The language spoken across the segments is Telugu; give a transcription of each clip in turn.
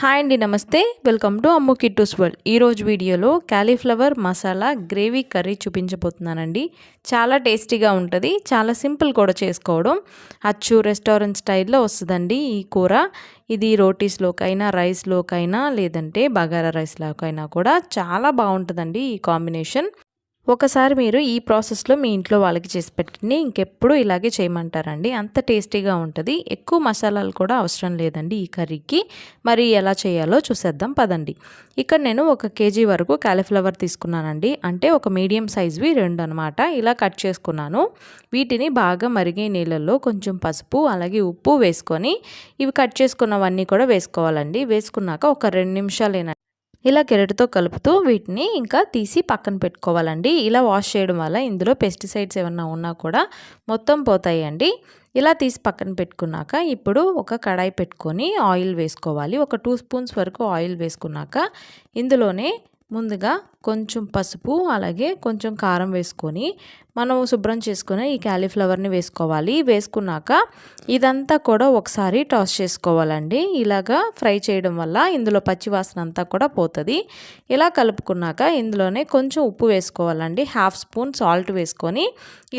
హాయ్ అండి నమస్తే. Welcome to Ammu Kittus world. ఈరోజు వీడియోలో క్యాలీఫ్లవర్ మసాలా గ్రేవీ కర్రీ చూపించబోతున్నానండి. చాలా టేస్టీగా ఉంటుంది. చాలా సింపుల్ కూడా చేసుకోవడం. అచ్చు రెస్టారెంట్ స్టైల్లో వస్తుందండి ఈ కూర. ఇది రోటీస్లోకైనా రైస్లోకైనా లేదంటే బగారా రైస్లోకైనా కూడా చాలా బాగుంటుందండి ఈ కాంబినేషన్. ఒకసారి మీరు ఈ ప్రాసెస్లో మీ ఇంట్లో వాళ్ళకి చేసి పెట్టండి. ఇంకెప్పుడు ఇలాగే చేయమంటారండి. అంత టేస్టీగా ఉంటుంది. ఎక్కువ మసాలాలు కూడా అవసరం లేదండి ఈ కర్రీకి. మరి ఎలా చేయాలో చూసేద్దాం. పదండి. ఇక్కడ నేను ఒక కేజీ వరకు క్యాలీఫ్లవర్ తీసుకున్నానండి. అంటే ఒక మీడియం సైజ్వి రెండు అనమాట ఇలా కట్ చేసుకున్నాను. వీటిని బాగా మరిగే నీళ్ళల్లో కొంచెం పసుపు అలాగే ఉప్పు వేసుకొని ఇవి కట్ చేసుకున్నవన్నీ కూడా వేసుకోవాలండి. వేసుకున్నాక ఒక రెండు నిమిషాలు ఇలా కెరటితో కలుపుతూ వీటిని ఇంకా తీసి పక్కన పెట్టుకోవాలండి. ఇలా వాష్ చేయడం వల్ల ఇందులో పెస్టిసైడ్స్ ఏమన్నా ఉన్నా కూడా మొత్తం పోతాయండి. ఇలా తీసి పక్కన పెట్టుకున్నాక ఇప్పుడు ఒక కడాయి పెట్టుకొని ఆయిల్ వేసుకోవాలి. ఒక టూ స్పూన్స్ వరకు ఆయిల్ వేసుకున్నాక ఇందులోనే ముందుగా కొంచెం పసుపు అలాగే కొంచెం కారం వేసుకొని మనం శుభ్రం చేసుకుని ఈ క్యాలీఫ్లవర్ని వేసుకోవాలి. వేసుకున్నాక ఇదంతా కూడా ఒకసారి టాస్ చేసుకోవాలండి. ఇలాగా ఫ్రై చేయడం వల్ల ఇందులో పచ్చివాసన అంతా కూడా పోతుంది. ఇలా కలుపుకున్నాక ఇందులోనే కొంచెం ఉప్పు వేసుకోవాలండి. హాఫ్ స్పూన్ సాల్ట్ వేసుకొని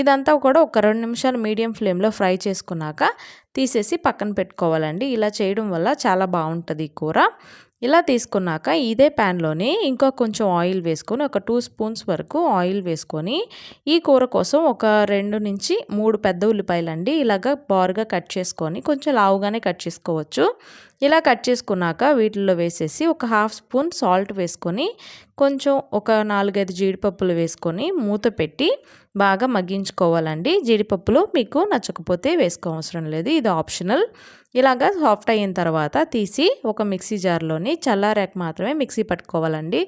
ఇదంతా కూడా ఒక రెండు నిమిషాలు మీడియం ఫ్లేమ్లో ఫ్రై చేసుకున్నాక తీసేసి పక్కన పెట్టుకోవాలండి. ఇలా చేయడం వల్ల చాలా బాగుంటుంది కూర. ఇలా తీసుకున్నాక ఇదే ప్యాన్లోనే ఇంకా కొంచెం ఆయిల్ వేసుకొని ఒక టూ స్పూన్స్ వరకు ఆయిల్ వేసుకొని ఈ కూర కోసం ఒక రెండు నుంచి మూడు పెద్ద ఉల్లిపాయలు అండి ఇలాగ బారుగా కట్ చేసుకొని కొంచెం లావుగానే కట్ చేసుకోవచ్చు. ఇలా కట్ చేసుకున్నాక వీటిల్లో వేసేసి ఒక హాఫ్ స్పూన్ సాల్ట్ వేసుకొని కొంచెం ఒక నాలుగైదు జీడిపప్పులు వేసుకొని మూత పెట్టి బాగా మగ్గించుకోవాలండి. జీడిపప్పులు మీకు నచ్చకపోతే వేసుకోవసరం లేదు. ఇది ఆప్షనల్. ఇలాగా సాఫ్ట్ అయిన తర్వాత తీసి ఒక మిక్సీ జార్లోని చల్లారాక మాత్రమే మిక్సీ పట్టుకోవాలండి.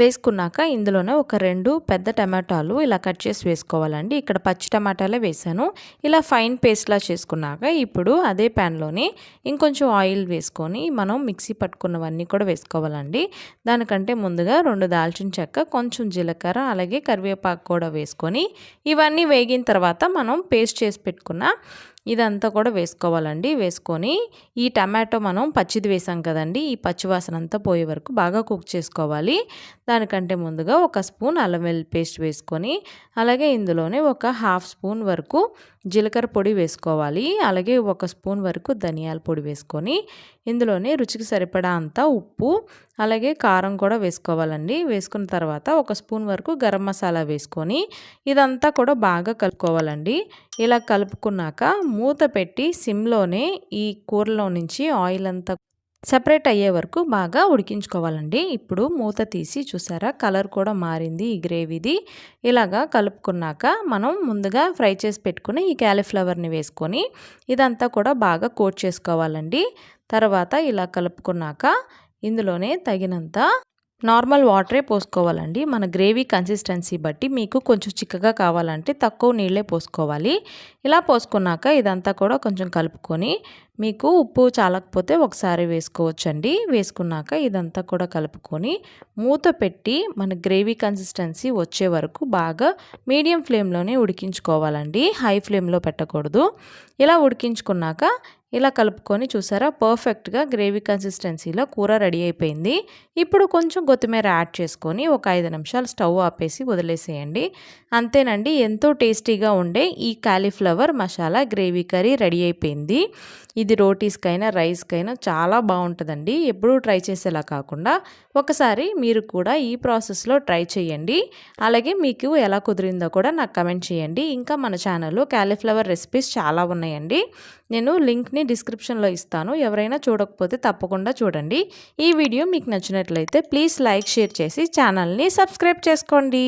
వేసుకున్నాక ఇందులోనే ఒక రెండు పెద్ద టమాటాలు ఇలా కట్ చేసి వేసుకోవాలండి. ఇక్కడ పచ్చి టమాటాలే వేసాను. ఇలా ఫైన్ పేస్ట్లా చేసుకున్నాక ఇప్పుడు అదే ప్యాన్లోని ఇంకొంచెం ఆయిల్ వేసుకొని మనం మిక్సీ పట్టుకున్నవన్నీ కూడా వేసుకోవాలండి. దానికంటే ముందుగా రెండు దాల్చిన చెక్క కొంచెం జీలకర్ర అలాగే కరివేపాకు కూడా వేసుకొని ఇవన్నీ వేగిన తర్వాత మనం పేస్ట్ చేసి పెట్టుకున్న ఇదంతా కూడా వేసుకోవాలండి. వేసుకొని ఈ టమాటో మనం పచ్చిది వేసాం కదండి. ఈ పచ్చివాసన అంతా పోయే వరకు బాగా కుక్ చేసుకోవాలి. దానికంటే ముందుగా ఒక స్పూన్ అల్లం వెల్లి పేస్ట్ వేసుకొని అలాగే ఇందులోనే ఒక హాఫ్ స్పూన్ వరకు జీలకర్ర పొడి వేసుకోవాలి. అలాగే ఒక స్పూన్ వరకు ధనియాల పొడి వేసుకొని ఇందులోనే రుచికి సరిపడా అంతా ఉప్పు అలాగే కారం కూడా వేసుకోవాలండి. వేసుకున్న తర్వాత ఒక స్పూన్ వరకు గరం మసాలా వేసుకొని ఇదంతా కూడా బాగా కలుపుకోవాలండి. ఇలా కలుపుకున్నాక మూత పెట్టి సిమ్లోనే ఈ కూరలో నుంచి ఆయిల్ అంతా సపరేట్ అయ్యే వరకు బాగా ఉడికించుకోవాలండి. ఇప్పుడు మూత తీసి చూసారా? కలర్ కూడా మారింది ఈ గ్రేవీది. ఇలాగా కలుపుకున్నాక మనం ముందుగా ఫ్రై చేసి పెట్టుకుని ఈ క్యాలీఫ్లవర్ని వేసుకొని ఇదంతా కూడా బాగా కోట్ చేసుకోవాలండి. తర్వాత ఇలా కలుపుకున్నాక ఇందులోనే తగినంత నార్మల్ వాటరే పోసుకోవాలండి. మన గ్రేవీ కన్సిస్టెన్సీ బట్టి మీకు కొంచెం చిక్కగా కావాలంటే తక్కువ నీళ్ళే పోసుకోవాలి. ఇలా పోసుకున్నాక ఇదంతా కూడా కొంచెం కలుపుకొని మీకు ఉప్పు చాలకపోతే ఒకసారి వేసుకోవచ్చండి. వేసుకున్నాక ఇదంతా కూడా కలుపుకొని మూత పెట్టి మన గ్రేవీ కన్సిస్టెన్సీ వచ్చే వరకు బాగా మీడియం ఫ్లేమ్లోనే ఉడికించుకోవాలండి. హై ఫ్లేమ్లో పెట్టకూడదు. ఇలా ఉడికించుకున్నాక ఇలా కలుపుకొని చూసారా? పర్ఫెక్ట్గా గ్రేవీ కన్సిస్టెన్సీలో కూర రెడీ అయిపోయింది. ఇప్పుడు కొంచెం కొత్తిమీర యాడ్ చేసుకొని ఒక ఐదు నిమిషాలు స్టవ్ ఆపేసి వదిలేసేయండి. అంతేనండి ఎంతో టేస్టీగా ఉండే ఈ cauliflower masala gravy curry ready అయిపోయింది. ఇది రోటీస్కైనా రైస్కైనా చాలా బాగుంటుందండి. ఎప్పుడూ ట్రై చేసేలా కాకుండా ఒకసారి మీరు కూడా ఈ ప్రాసెస్లో ట్రై చేయండి. అలాగే మీకు ఎలా కుదిరిందో కూడా నాకు కమెంట్ చేయండి. ఇంకా మన ఛానల్లో క్యాలీఫ్లవర్ రెసిపీస్ చాలా ఉన్నాయండి. నేను లింక్ని డిస్క్రిప్షన్లో ఇస్తాను. ఎవరైనా చూడకపోతే తప్పకుండా చూడండి. ఈ వీడియో మీకు నచ్చినట్లయితే ప్లీజ్ లైక్ షేర్ చేసి ఛానల్ని సబ్స్క్రైబ్ చేసుకోండి.